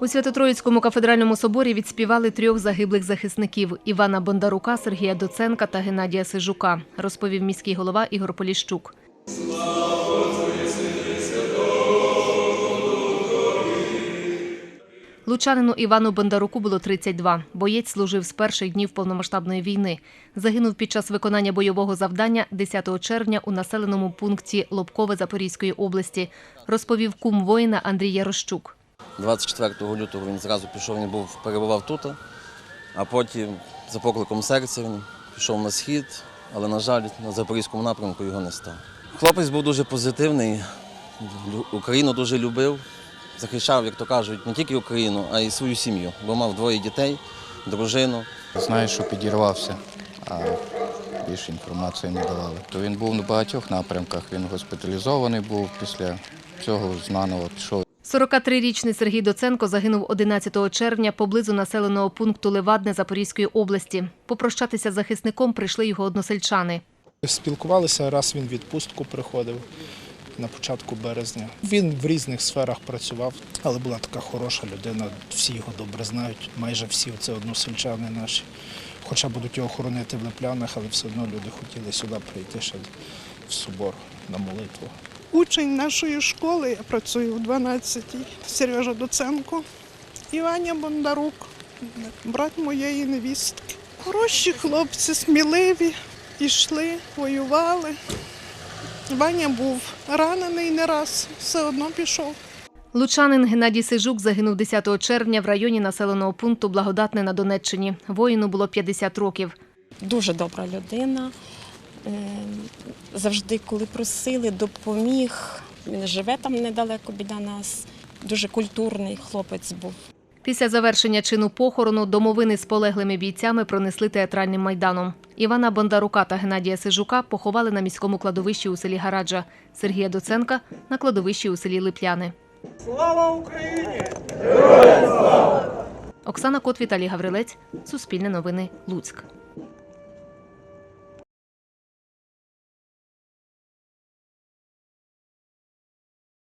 У Свято-Троїцькому кафедральному соборі відспівали трьох загиблих захисників Івана Бондарука, Сергія Доценка та Геннадія Сижука, розповів міський голова Ігор Поліщук. Лучанину Івану Бондаруку було 32. Боєць служив з перших днів повномасштабної війни. Загинув під час виконання бойового завдання 10 червня у населеному пункті Лобкове Запорізької області, розповів кум воїна Андрій Ярощук. 24 лютого він зразу пішов, він був, перебував тут, а потім за покликом серця він пішов на схід, але, на жаль, на запорізькому напрямку його не стало. Хлопець був дуже позитивний, Україну дуже любив, захищав, як то кажуть, не тільки Україну, а й свою сім'ю, бо мав двоє дітей, дружину. Знаю, що підірвався, а більше інформації не давали. То він був на багатьох напрямках. Він госпіталізований був після цього знаново пішов 43-річний Сергій Доценко загинув 11 червня поблизу населеного пункту Левадне Запорізької області. Попрощатися з захисником прийшли його односельчани. Спілкувалися, раз він відпустку приходив на початку березня. Він в різних сферах працював, але була така хороша людина, всі його добре знають, майже всі це односельчани наші. Хоча будуть його хоронити в Леплянах, але все одно люди хотіли сюди прийти ще в собор на молитву. Учень нашої школи, я працюю в 12-й, Сережа Доценко, і Ваня Бондарук, брат моєї невістки. Хороші хлопці, сміливі, пішли, воювали. Ваня був ранений не раз, все одно пішов. Лучанин Геннадій Сижук загинув 10 червня в районі населеного пункту Благодатне на Донеччині. Воїну було 50 років. дуже добра людина. Е, Завжди, коли просили, допоміг. Він живе там недалеко біля нас. Дуже культурний хлопець був. Після завершення чину похорону домовини з полеглими бійцями пронесли театральним майданом. Івана Бондарука та Геннадія Сижука поховали на міському кладовищі у селі Гараджа, Сергія Доценка на кладовищі у селі Липляни. Слава Україні! Оксана Кот, Віталій Гаврилець, Суспільне новини, Луцьк.